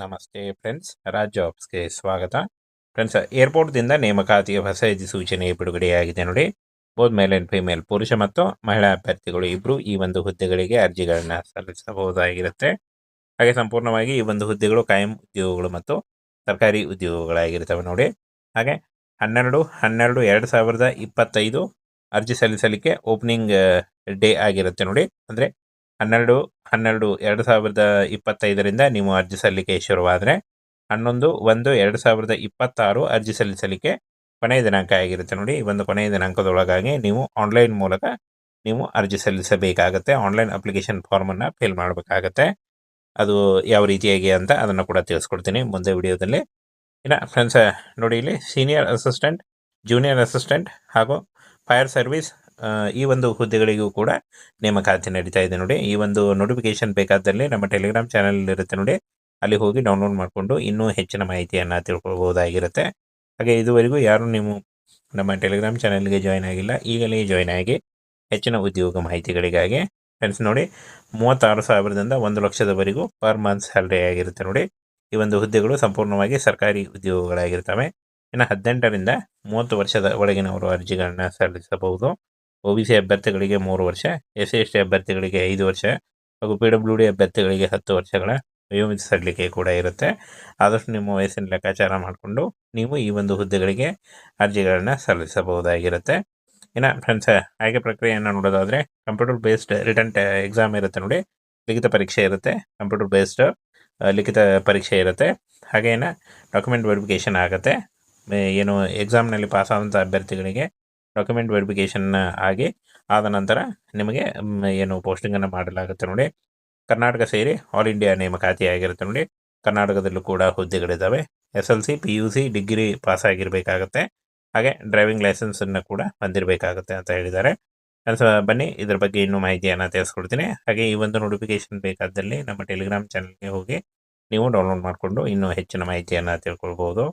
ನಮಸ್ತೆ ಫ್ರೆಂಡ್ಸ್ ರಾಜ್ ಜಾಬ್ಸ್ಗೆ ಸ್ವಾಗತ. ಫ್ರೆಂಡ್ಸ್, ಏರ್ಪೋರ್ಟ್ದಿಂದ ನೇಮಕಾತಿಯ ಹೊಸ ಅಧಿಸೂಚನೆ ಬಿಡುಗಡೆಯಾಗಿದೆ ನೋಡಿ. ಬೋತ್ ಮೇಲ್ ಆ್ಯಂಡ್ ಫಿಮೇಲ್ ಪುರುಷ ಮತ್ತು ಮಹಿಳಾ ಅಭ್ಯರ್ಥಿಗಳು ಇಬ್ಬರು ಈ ಒಂದು ಹುದ್ದೆಗಳಿಗೆ ಅರ್ಜಿಗಳನ್ನು ಸಲ್ಲಿಸಬಹುದಾಗಿರುತ್ತೆ. ಹಾಗೆ ಸಂಪೂರ್ಣವಾಗಿ ಈ ಒಂದು ಹುದ್ದೆಗಳು ಕಾಯಂ ಉದ್ಯೋಗಗಳು ಮತ್ತು ಸರ್ಕಾರಿ ಉದ್ಯೋಗಗಳಾಗಿರ್ತವೆ ನೋಡಿ. ಹಾಗೆ ಹನ್ನೆರಡು ಹನ್ನೆರಡು, ಎರಡು ಸಾವಿರದ ಇಪ್ಪತ್ತೈದು ಅರ್ಜಿ ಸಲ್ಲಿಸಲಿಕ್ಕೆ ಓಪನಿಂಗ್ ಡೇ ಆಗಿರುತ್ತೆ ನೋಡಿ. ಅಂದರೆ ಹನ್ನೆರಡು ಹನ್ನೆರಡು, ಎರಡು ಸಾವಿರದ ಇಪ್ಪತ್ತೈದರಿಂದ ನೀವು ಅರ್ಜಿ ಸಲ್ಲಿಕೆ ಶುರುವಾದರೆ, ಹನ್ನೊಂದು, ಒಂದು, ಎರಡು ಸಾವಿರದ ಇಪ್ಪತ್ತಾರು ಅರ್ಜಿ ಸಲ್ಲಿಸಲಿಕ್ಕೆ ಕೊನೆಯ ದಿನಾಂಕ ಆಗಿರುತ್ತೆ ನೋಡಿ. ಈ ಒಂದು ಕೊನೆಯ ದಿನಾಂಕದೊಳಗಾಗಿ ನೀವು ಆನ್ಲೈನ್ ಮೂಲಕ ನೀವು ಅರ್ಜಿ ಸಲ್ಲಿಸಬೇಕಾಗತ್ತೆ. ಆನ್ಲೈನ್ ಅಪ್ಲಿಕೇಶನ್ ಫಾರ್ಮನ್ನು ಫಿಲ್ ಮಾಡಬೇಕಾಗತ್ತೆ. ಅದು ಯಾವ ರೀತಿಯಾಗಿ ಅಂತ ಅದನ್ನು ಕೂಡ ತಿಳಿಸ್ಕೊಡ್ತೀನಿ ಮುಂದೆ ವಿಡಿಯೋದಲ್ಲಿ. ಇನ್ನು ಫ್ರೆಂಡ್ಸ್ ನೋಡಿ ಇಲ್ಲಿ ಸೀನಿಯರ್ ಅಸಿಸ್ಟೆಂಟ್ ಜೂನಿಯರ್ ಅಸಿಸ್ಟೆಂಟ್ ಹಾಗೂ ಫೈರ್ ಸರ್ವಿಸ್ ಈ ಒಂದು ಹುದ್ದೆಗಳಿಗೂ ಕೂಡ ನೇಮಕಾತಿ ನಡೀತಾ ಇದೆ ನೋಡಿ. ಈ ಒಂದು ನೋಟಿಫಿಕೇಶನ್ ಬೇಕಾದಲ್ಲಿ ನಮ್ಮ ಟೆಲಿಗ್ರಾಮ್ ಚಾನಲ್ ಇರುತ್ತೆ ನೋಡಿ. ಅಲ್ಲಿ ಹೋಗಿ ಡೌನ್ಲೋಡ್ ಮಾಡಿಕೊಂಡು ಇನ್ನೂ ಹೆಚ್ಚಿನ ಮಾಹಿತಿಯನ್ನು ತಿಳ್ಕೊಳ್ಬಹುದಾಗಿರುತ್ತೆ ಹಾಗೆ ಇದುವರೆಗೂ ಯಾರು ನೀವು ನಮ್ಮ ಟೆಲಿಗ್ರಾಮ್ ಚಾನಲ್ಗೆ ಜಾಯ್ನ್ ಆಗಿಲ್ಲ, ಈಗಲೇ ಜಾಯ್ನ್ ಆಗಿ ಹೆಚ್ಚಿನ ಉದ್ಯೋಗ ಮಾಹಿತಿಗಳಿಗಾಗಿ ಫ್ರೆಂಡ್ಸ್ ನೋಡಿ, ಮೂವತ್ತಾರು ಸಾವಿರದಿಂದ ಒಂದು ಲಕ್ಷದವರೆಗೂ ಪರ್ ಮಂತ್ ಸ್ಯಾಲ್ರಿ ಆಗಿರುತ್ತೆ ನೋಡಿ. ಈ ಒಂದು ಹುದ್ದೆಗಳು ಸಂಪೂರ್ಣವಾಗಿ ಸರ್ಕಾರಿ ಉದ್ಯೋಗಗಳಾಗಿರ್ತವೆ. ಇನ್ನು ಹದಿನೆಂಟರಿಂದ ಮೂವತ್ತು ವರ್ಷದ ಒಳಗಿನವರು ಅರ್ಜಿಗಳನ್ನ ಸಲ್ಲಿಸಬಹುದು. ಒ ಬಿ ಸಿ ಅಭ್ಯರ್ಥಿಗಳಿಗೆ ಮೂರು ವರ್ಷ, ಎಸ್ ಎಸ್ ಟಿ ಅಭ್ಯರ್ಥಿಗಳಿಗೆ ಐದು ವರ್ಷ ಹಾಗೂ ಪಿ ಡಬ್ಲ್ಯೂ ಡಿ ಅಭ್ಯರ್ಥಿಗಳಿಗೆ ಹತ್ತು ವರ್ಷಗಳ ನಿಯಮಿತ ಸಲ್ಲಿಕೆ ಕೂಡ ಇರುತ್ತೆ. ಆದಷ್ಟು ನಿಮ್ಮ ವಯಸ್ಸಿನ ಲೆಕ್ಕಾಚಾರ ಮಾಡಿಕೊಂಡು ನೀವು ಈ ಒಂದು ಹುದ್ದೆಗಳಿಗೆ ಅರ್ಜಿಗಳನ್ನು ಸಲ್ಲಿಸಬಹುದಾಗಿರುತ್ತೆ. ಇನ್ನು ಫ್ರೆಂಡ್ಸ್ ಆಯ್ಕೆ ಪ್ರಕ್ರಿಯೆಯನ್ನು ನೋಡೋದಾದರೆ ಕಂಪ್ಯೂಟರ್ ಬೇಸ್ಡ್ ರಿಟರ್ನ್ ಎಕ್ಸಾಮ್ ಇರುತ್ತೆ ನೋಡಿ. ಲಿಖಿತ ಪರೀಕ್ಷೆ ಇರುತ್ತೆ ಕಂಪ್ಯೂಟರ್ ಬೇಸ್ಡ್ ಲಿಖಿತ ಪರೀಕ್ಷೆ ಇರುತ್ತೆ. ಹಾಗೇನ ಡಾಕ್ಯುಮೆಂಟ್ ವೆರಿಫಿಕೇಷನ್ ಆಗುತ್ತೆ. ಏನು ಎಕ್ಸಾಮ್ನಲ್ಲಿ ಪಾಸ್ ಆದಂಥ ಅಭ್ಯರ್ಥಿಗಳಿಗೆ ಡಾಕ್ಯುಮೆಂಟ್ ವೆರಿಫಿಕೇಶನ್ ಆಗಿ ಆದ ನಂತರ ನಿಮಗೆ ಏನು ಪೋಸ್ಟಿಂಗನ್ನು ಮಾಡಲಾಗುತ್ತೆ ನೋಡಿ. ಕರ್ನಾಟಕ ಸೇರಿ ಆಲ್ ಇಂಡಿಯಾ ನೇಮಕಾತಿ ಆಗಿರುತ್ತೆ ನೋಡಿ. ಕರ್ನಾಟಕದಲ್ಲೂ ಕೂಡ ಹುದ್ದೆಗಳಿದ್ದಾವೆ. S L C P U C degree pass ಆಗಿರಬೇಕಾಗತ್ತೆ. ಹಾಗೆ ಡ್ರೈವಿಂಗ್ ಲೈಸೆನ್ಸನ್ನು ಕೂಡ ಹೊಂದಿರಬೇಕಾಗುತ್ತೆ ಅಂತ ಹೇಳಿದ್ದಾರೆ. ಬನ್ನಿ, ಇದರ ಬಗ್ಗೆ ಇನ್ನೂ ಮಾಹಿತಿಯನ್ನು ತಿಳಿಸ್ಕೊಡ್ತೀನಿ. ಹಾಗೆ ಈ ಒಂದು ನೋಟಿಫಿಕೇಶನ್ ಬೇಕಾದಲ್ಲಿ ನಮ್ಮ ಟೆಲಿಗ್ರಾಮ್ ಚಾನಲ್ಗೆ ಹೋಗಿ ನೀವು ಡೌನ್ಲೋಡ್ ಮಾಡಿಕೊಂಡು ಇನ್ನೂ ಹೆಚ್ಚಿನ ಮಾಹಿತಿಯನ್ನು ತಿಳ್ಕೊಳ್ಬೋದು.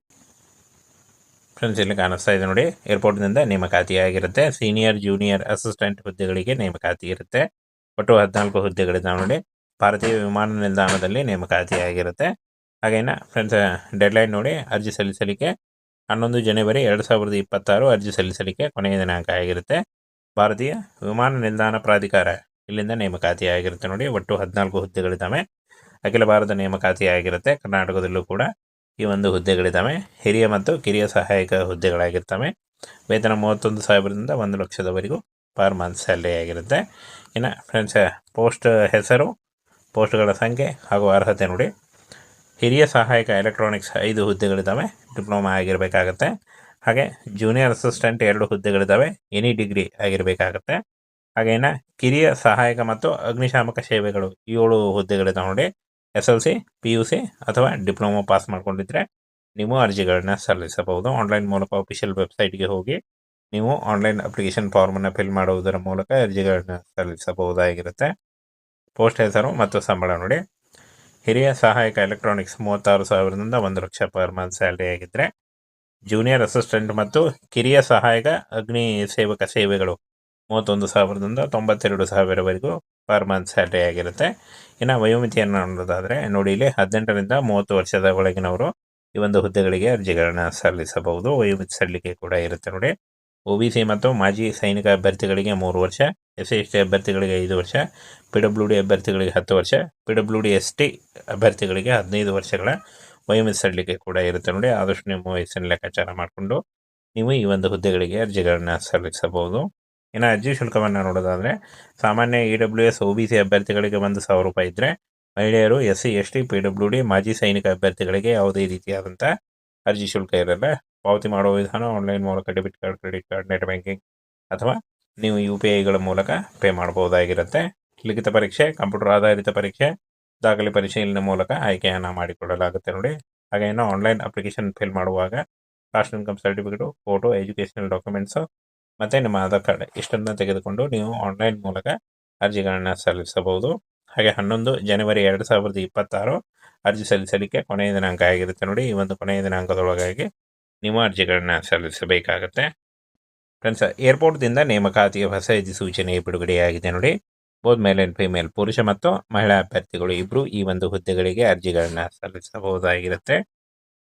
ಫ್ರೆಂಡ್ಸ್ ಇಲ್ಲಿ ಕಾಣಿಸ್ತಾ ಇದೆ ನೋಡಿ. ಏರ್ಪೋರ್ಟ್ನಿಂದ ನೇಮಕಾತಿ ಆಗಿರುತ್ತೆ. ಸೀನಿಯರ್ ಜೂನಿಯರ್ ಅಸಿಸ್ಟೆಂಟ್ ಹುದ್ದೆಗಳಿಗೆ ನೇಮಕಾತಿ ಇರುತ್ತೆ. ಒಟ್ಟು ಹದಿನಾಲ್ಕು ಹುದ್ದೆಗಳಿದ್ದಾವೆ ನೋಡಿ. ಭಾರತೀಯ ವಿಮಾನ ನಿಲ್ದಾಣದಲ್ಲಿ ನೇಮಕಾತಿ ಆಗಿರುತ್ತೆ. ಹಾಗೇನ ಫ್ರೆಂಡ್ಸ್ ಡೆಡ್ಲೈನ್ ನೋಡಿ ಅರ್ಜಿ ಸಲ್ಲಿಸಲಿಕ್ಕೆ ಹನ್ನೊಂದು ಜನವರಿ ಎರಡು ಸಾವಿರದ ಇಪ್ಪತ್ತಾರು ಅರ್ಜಿ ಸಲ್ಲಿಸಲಿಕ್ಕೆ ಕೊನೆಯ ದಿನಾಂಕ ಆಗಿರುತ್ತೆ. ಭಾರತೀಯ ವಿಮಾನ ನಿಲ್ದಾಣ ಪ್ರಾಧಿಕಾರ ಇಲ್ಲಿಂದ ನೇಮಕಾತಿ ಆಗಿರುತ್ತೆ ನೋಡಿ. ಒಟ್ಟು ಹದಿನಾಲ್ಕು ಹುದ್ದೆಗಳಿದ್ದಾವೆ. ಅಖಿಲ ಭಾರತ ನೇಮಕಾತಿ ಆಗಿರುತ್ತೆ. ಕರ್ನಾಟಕದಲ್ಲೂ ಕೂಡ. ಈ ಒಂದು ಹುದ್ದೆಗಳಿದ್ದಾವೆ. ಹಿರಿಯ ಮತ್ತು ಕಿರಿಯ ಸಹಾಯಕ ಹುದ್ದೆಗಳಾಗಿರ್ತವೆ. ವೇತನ ಮೂವತ್ತೊಂದು ಸಾವಿರದಿಂದ ಒಂದು ಲಕ್ಷದವರೆಗೂ ಪರ್ ಮಂತ್ ಸ್ಯಾಲ್ರಿ ಆಗಿರುತ್ತೆ. ಇನ್ನು ಫ್ರೆಂಡ್ಸ್ ಪೋಸ್ಟ್ ಹೆಸರು, ಪೋಸ್ಟ್ಗಳ ಸಂಖ್ಯೆ ಹಾಗೂ ಅರ್ಹತೆ ನೋಡಿ. ಹಿರಿಯ ಸಹಾಯಕ ಎಲೆಕ್ಟ್ರಾನಿಕ್ಸ್ ಐದು ಹುದ್ದೆಗಳಿದ್ದಾವೆ. ಡಿಪ್ಲೊಮಾ ಆಗಿರಬೇಕಾಗತ್ತೆ. ಹಾಗೆ ಜೂನಿಯರ್ ಅಸಿಸ್ಟೆಂಟ್ ಎರಡು ಹುದ್ದೆಗಳಿದ್ದಾವೆ. Any degree ಆಗಿರಬೇಕಾಗತ್ತೆ. ಹಾಗೆ ಇನ್ನು ಕಿರಿಯ ಸಹಾಯಕ ಮತ್ತು ಅಗ್ನಿಶಾಮಕ ಸೇವೆಗಳು ಏಳು ಹುದ್ದೆಗಳಿದ್ದಾವೆ ನೋಡಿ. S L C, P U C ಅಥವಾ ಡಿಪ್ಲೊಮಾ ಪಾಸ್ ಮಾಡ್ಕೊಂಡಿದ್ರೆ ನೀವು ಅರ್ಜಿಗಳನ್ನ ಸಲ್ಲಿಸಬಹುದು. ಆನ್ಲೈನ್ ಮೂಲಕ ಅಫಿಷಿಯಲ್ ವೆಬ್ಸೈಟ್ಗೆ ಹೋಗಿ ನೀವು ಆನ್ಲೈನ್ ಅಪ್ಲಿಕೇಶನ್ ಫಾರ್ಮನ್ನು ಫಿಲ್ ಮಾಡುವುದರ ಮೂಲಕ ಅರ್ಜಿಗಳನ್ನ ಸಲ್ಲಿಸಬಹುದಾಗಿರುತ್ತೆ. ಪೋಸ್ಟ್ ಹೆಸರು ಮತ್ತು ಸಂಬಳ ನೋಡಿ. ಹಿರಿಯ ಸಹಾಯಕ ಎಲೆಕ್ಟ್ರಾನಿಕ್ಸ್ ಮೂವತ್ತಾರು ಸಾವಿರದಿಂದ ಒಂದು ಲಕ್ಷ ಪರ್ ಮಂತ್ ಸ್ಯಾಲ್ರಿ ಆಗಿದ್ದರೆ ಜೂನಿಯರ್ ಅಸಿಸ್ಟೆಂಟ್ ಮತ್ತು ಕಿರಿಯ ಸಹಾಯಕ ಅಗ್ನಿ ಸೇವಕ ಸೇವೆಗಳು ಮೂವತ್ತೊಂದು ಸಾವಿರದಿಂದ ತೊಂಬತ್ತೆರಡು ಸಾವಿರವರೆಗೂ ಪರ್ ಮಂತ್ ಸ್ಯಾಲ್ರಿ ಆಗಿರುತ್ತೆ. ಇನ್ನು ವಯೋಮಿತಿಯನ್ನು ನೋಡೋದಾದರೆ ನೋಡಿ, ಇಲ್ಲಿ ಹದಿನೆಂಟರಿಂದ ಮೂವತ್ತು ವರ್ಷದ ಒಳಗಿನವರು ಈ ಒಂದು ಹುದ್ದೆಗಳಿಗೆ ಅರ್ಜಿಗಳನ್ನು ಸಲ್ಲಿಸಬಹುದು. ವಯೋಮಿತಿ ಸಲ್ಲಿಕೆ ಕೂಡ ಇರುತ್ತೆ ನೋಡಿ. ಒ ಬಿ ಸಿ ಮತ್ತು ಮಾಜಿ ಸೈನಿಕ ಅಭ್ಯರ್ಥಿಗಳಿಗೆ ಮೂರು ವರ್ಷ, ಎಸ್ ಎಸ್ ಟಿ ಅಭ್ಯರ್ಥಿಗಳಿಗೆ ಐದು ವರ್ಷ, ಪಿ ಡಬ್ಲ್ಯೂ ಡಿ ಅಭ್ಯರ್ಥಿಗಳಿಗೆ ಹತ್ತು ವರ್ಷ, P W D S T ಅಭ್ಯರ್ಥಿಗಳಿಗೆ ಹದಿನೈದು ವರ್ಷಗಳ ವಯೋಮಿತಿ ಸಲ್ಲಿಕೆ ಕೂಡ ಇರುತ್ತೆ ನೋಡಿ. ಆದಷ್ಟು ನಿಮ್ಮ ವಯಸ್ಸಿನ ಲೆಕ್ಕಾಚಾರ ಮಾಡಿಕೊಂಡು ನೀವು ಈ ಒಂದು ಹುದ್ದೆಗಳಿಗೆ ಅರ್ಜಿಗಳನ್ನು ಸಲ್ಲಿಸಬಹುದು. ಇನ್ನು ಅರ್ಜಿ ಶುಲ್ಕವನ್ನು ನೋಡೋದಾದರೆ ಸಾಮಾನ್ಯ E W S O B C ಅಭ್ಯರ್ಥಿಗಳಿಗೆ ಒಂದು ಸಾವಿರ ರೂಪಾಯಿ ಇದ್ದರೆ ಮಹಿಳೆಯರು S C, S T P W D ಮಾಜಿ ಸೈನಿಕ ಅಭ್ಯರ್ಥಿಗಳಿಗೆ ಯಾವುದೇ ರೀತಿಯಾದಂಥ ಅರ್ಜಿ ಶುಲ್ಕ ಇರಲ್ಲ. ಪಾವತಿ ಮಾಡುವ ವಿಧಾನ ಆನ್ಲೈನ್ ಮೂಲಕ debit card credit card net banking ಅಥವಾ ನೀವು ಯು ಪಿ ಐಗಳ ಮೂಲಕ ಪೇ ಮಾಡಬಹುದಾಗಿರುತ್ತೆ. ಲಿಖಿತ ಪರೀಕ್ಷೆ, ಕಂಪ್ಯೂಟರ್ ಆಧಾರಿತ ಪರೀಕ್ಷೆ, ದಾಖಲೆ ಪರಿಶೀಲನೆ ಮೂಲಕ ಆಯ್ಕೆಯನ್ನು ಮಾಡಿಕೊಡಲಾಗುತ್ತೆ ನೋಡಿ. ಹಾಗೆ ಇನ್ನು ಆನ್ಲೈನ್ ಅಪ್ಲಿಕೇಶನ್ ಫಿಲ್ ಮಾಡುವಾಗ caste income certificate photo educational documents ಮತ್ತು ನಿಮ್ಮ ಆಧಾರ್ ಕಾರ್ಡ್ ಇಷ್ಟನ್ನು ತೆಗೆದುಕೊಂಡು ನೀವು ಆನ್ಲೈನ್ ಮೂಲಕ ಅರ್ಜಿಗಳನ್ನು ಸಲ್ಲಿಸಬಹುದು. ಹಾಗೆ ಹನ್ನೊಂದು ಜನವರಿ ಎರಡು ಸಾವಿರದ ಇಪ್ಪತ್ತಾರು ಅರ್ಜಿ ಸಲ್ಲಿಸಲಿಕ್ಕೆ ಕೊನೆಯ ದಿನಾಂಕ ಆಗಿರುತ್ತೆ ನೋಡಿ. ಈ ಒಂದು ಕೊನೆಯ ದಿನಾಂಕದೊಳಗಾಗಿ ನೀವು ಅರ್ಜಿಗಳನ್ನು ಸಲ್ಲಿಸಬೇಕಾಗತ್ತೆ. ಫ್ರೆಂಡ್ಸ್ ಏರ್ಪೋರ್ಟ್ದಿಂದ ನೇಮಕಾತಿಯ ಹೊಸ ಸೂಚನೆ ಬಿಡುಗಡೆಯಾಗಿದೆ ನೋಡಿ. ಬೋತ್ ಮೇಲ್ ಆ್ಯಂಡ್ ಫಿಮೇಲ್ ಪುರುಷ ಮತ್ತು ಮಹಿಳಾ ಅಭ್ಯರ್ಥಿಗಳು ಇಬ್ಬರು ಈ ಒಂದು ಹುದ್ದೆಗಳಿಗೆ ಅರ್ಜಿಗಳನ್ನು ಸಲ್ಲಿಸಬಹುದಾಗಿರುತ್ತೆ.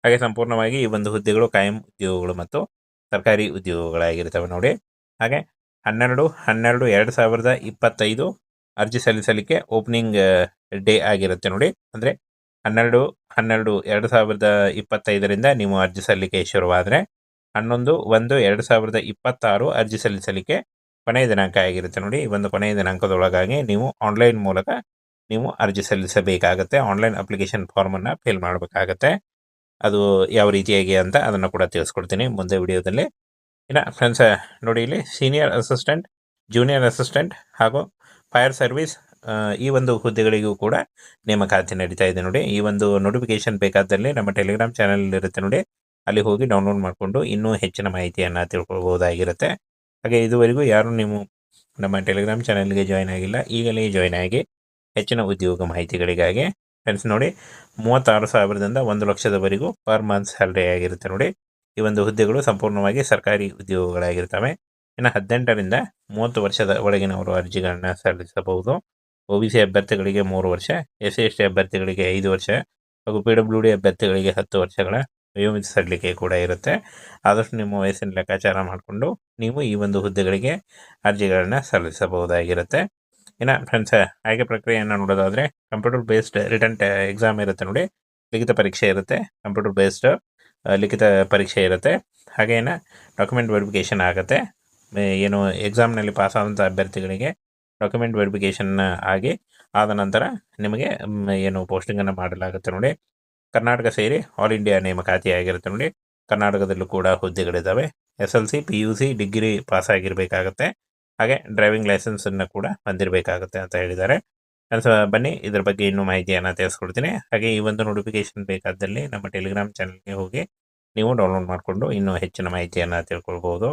ಹಾಗೆ ಸಂಪೂರ್ಣವಾಗಿ ಈ ಒಂದು ಹುದ್ದೆಗಳು ಕಾಯಂ ಉದ್ಯೋಗಗಳು ಮತ್ತು ಸರ್ಕಾರಿ ಉದ್ಯೋಗಗಳಾಗಿರ್ತವೆ ನೋಡಿ. ಹಾಗೆ ಹನ್ನೆರಡು ಹನ್ನೆರಡು, ಎರಡು ಸಾವಿರದ ಇಪ್ಪತ್ತೈದು ಅರ್ಜಿ ಸಲ್ಲಿಸಲಿಕ್ಕೆ ಓಪನಿಂಗ್ ಡೇ ಆಗಿರುತ್ತೆ ನೋಡಿ. ಅಂದರೆ ಹನ್ನೆರಡು ಹನ್ನೆರಡು, ಎರಡು ಸಾವಿರದ ಇಪ್ಪತ್ತೈದರಿಂದ ನೀವು ಅರ್ಜಿ ಸಲ್ಲಿಕೆ ಶುರುವಾದರೆ ಹನ್ನೊಂದು, ಒಂದು, ಎರಡು ಸಾವಿರದ ಇಪ್ಪತ್ತಾರು ಅರ್ಜಿ ಸಲ್ಲಿಸಲಿಕ್ಕೆ ಕೊನೆಯ ದಿನಾಂಕ ಆಗಿರುತ್ತೆ ನೋಡಿ. ಈ ಒಂದು ಕೊನೆಯ ದಿನಾಂಕದೊಳಗಾಗಿ ನೀವು ಆನ್ಲೈನ್ ಮೂಲಕ ನೀವು ಅರ್ಜಿ ಸಲ್ಲಿಸಬೇಕಾಗತ್ತೆ. ಆನ್ಲೈನ್ ಅಪ್ಲಿಕೇಶನ್ ಫಾರ್ಮನ್ನು ಫಿಲ್ ಮಾಡಬೇಕಾಗತ್ತೆ. ಅದು ಯಾವ ರೀತಿಯಾಗಿ ಅಂತ ಅದನ್ನು ಕೂಡ ತಿಳಿಸ್ಕೊಡ್ತೀನಿ ಮುಂದೆ ವಿಡಿಯೋದಲ್ಲಿ. ಇನ್ನು ಫ್ರೆಂಡ್ಸ್ ನೋಡಿ ಇಲ್ಲಿ ಸೀನಿಯರ್ ಅಸಿಸ್ಟೆಂಟ್ ಜೂನಿಯರ್ ಅಸಿಸ್ಟೆಂಟ್ ಹಾಗೂ ಫೈರ್ ಸರ್ವಿಸ್ ಈ ಒಂದು ಹುದ್ದೆಗಳಿಗೂ ಕೂಡ ನೇಮಕಾತಿ ನಡೀತಾ ಇದೆ ನೋಡಿ. ಈ ಒಂದು ನೋಟಿಫಿಕೇಶನ್ ಬೇಕಾದಲ್ಲಿ ನಮ್ಮ ಟೆಲಿಗ್ರಾಮ್ ಚಾನಲ್ ಇರುತ್ತೆ ನೋಡಿ. ಅಲ್ಲಿ ಹೋಗಿ ಡೌನ್ಲೋಡ್ ಮಾಡಿಕೊಂಡು ಇನ್ನೂ ಹೆಚ್ಚಿನ ಮಾಹಿತಿಯನ್ನು ತಿಳ್ಕೊಳ್ಬೋದಾಗಿರುತ್ತೆ ಹಾಗೆ ಇದುವರೆಗೂ ಯಾರು ನೀವು ನಮ್ಮ ಟೆಲಿಗ್ರಾಮ್ ಚಾನಲ್ಗೆ ಜಾಯ್ನ್ ಆಗಿಲ್ಲ, ಈಗಲೇ ಜಾಯ್ನ್ ಆಗಿ ಹೆಚ್ಚಿನ ಉದ್ಯೋಗ ಮಾಹಿತಿಗಳಿಗಾಗಿ ಫ್ರೆಂಡ್ಸ್ ನೋಡಿ, ಮೂವತ್ತಾರು ಸಾವಿರದಿಂದ ಒಂದು ಲಕ್ಷದವರೆಗೂ ಪರ್ ಮಂತ್ ಸ್ಯಾಲ್ರಿ ಆಗಿರುತ್ತೆ ನೋಡಿ. ಈ ಒಂದು ಹುದ್ದೆಗಳು ಸಂಪೂರ್ಣವಾಗಿ ಸರ್ಕಾರಿ ಉದ್ಯೋಗಗಳಾಗಿರ್ತವೆ. ಇನ್ನು ಹದಿನೆಂಟರಿಂದ ಮೂವತ್ತು ವರ್ಷದ ಒಳಗಿನವರು ಅರ್ಜಿಗಳನ್ನ ಸಲ್ಲಿಸಬಹುದು. ಒ ಬಿ ಸಿ ಅಭ್ಯರ್ಥಿಗಳಿಗೆ ಮೂರು ವರ್ಷ, ಎಸ್ ಸಿ ಎಸ್ ಟಿ ಅಭ್ಯರ್ಥಿಗಳಿಗೆ ಐದು ವರ್ಷ ಹಾಗೂ ಪಿ ಡಬ್ಲ್ಯೂ ಡಿ ಅಭ್ಯರ್ಥಿಗಳಿಗೆ ಹತ್ತು ವರ್ಷಗಳ ನಿಯಮಿತ ಸಲ್ಲಿಕೆ ಕೂಡ ಇರುತ್ತೆ. ಆದಷ್ಟು ನಿಮ್ಮ ವಯಸ್ಸಿನ ಲೆಕ್ಕಾಚಾರ ಮಾಡಿಕೊಂಡು ನೀವು ಈ ಒಂದು ಹುದ್ದೆಗಳಿಗೆ ಅರ್ಜಿಗಳನ್ನ ಸಲ್ಲಿಸಬಹುದಾಗಿರುತ್ತೆ. ಇನ್ನು ಫ್ರೆಂಡ್ಸ್ ಹಾಗೆ ಪ್ರಕ್ರಿಯೆಯನ್ನು ನೋಡೋದಾದರೆ ಕಂಪ್ಯೂಟರ್ ಬೇಸ್ಡ್ ರಿಟರ್ನ್ ಎಕ್ಸಾಮ್ ಇರುತ್ತೆ ನೋಡಿ. ಲಿಖಿತ ಪರೀಕ್ಷೆ ಇರುತ್ತೆ. ಕಂಪ್ಯೂಟರ್ ಬೇಸ್ಡ್ ಲಿಖಿತ ಪರೀಕ್ಷೆ ಇರುತ್ತೆ. ಹಾಗೇನ ಡಾಕ್ಯುಮೆಂಟ್ ವೆರಿಫಿಕೇಷನ್ ಆಗುತ್ತೆ. ಏನು ಎಕ್ಸಾಮ್ನಲ್ಲಿ ಪಾಸ್ ಆದಂಥ ಅಭ್ಯರ್ಥಿಗಳಿಗೆ ಡಾಕ್ಯುಮೆಂಟ್ ವೆರಿಫಿಕೇಷನ್ ಆಗಿ ಆದ ನಂತರ ನಿಮಗೆ ಏನು ಪೋಸ್ಟಿಂಗನ್ನು ಮಾಡಲಾಗುತ್ತೆ ನೋಡಿ. ಕರ್ನಾಟಕ ಸೇರಿ ಆಲ್ ಇಂಡಿಯಾ ನೇಮಕಾತಿ ಆಗಿರುತ್ತೆ ನೋಡಿ. ಕರ್ನಾಟಕದಲ್ಲೂ ಕೂಡ ಹುದ್ದೆಗಳಿದ್ದಾವೆ. S L C P U C degree pass ಆಗಿರಬೇಕಾಗತ್ತೆ. ಹಾಗೆ ಡ್ರೈವಿಂಗ್ ಲೈಸೆನ್ಸ್ ಅನ್ನು ಕೂಡ ಹೊಂದಿರಬೇಕಾಗುತ್ತೆ ಅಂತ ಹೇಳಿದ್ದಾರೆ. ಬನ್ನಿ ಇದ್ರ ಬಗ್ಗೆ ಇನ್ನೂ ಮಾಹಿತಿಯನ್ನು ತಿಳಿಸ್ಕೊಡ್ತೀನಿ. ಹಾಗೆ ಈ ಒಂದು ನೋಟಿಫಿಕೇಶನ್ ಬೇಕಾದಲ್ಲಿ ನಮ್ಮ ಟೆಲಿಗ್ರಾಮ್ ಚಾನಲ್ಗೆ ಹೋಗಿ ನೀವು ಡೌನ್ಲೋಡ್ ಮಾಡಿಕೊಂಡು ಇನ್ನೂ ಹೆಚ್ಚಿನ ಮಾಹಿತಿಯನ್ನು ತಿಳ್ಕೊಳ್ಬೋದು.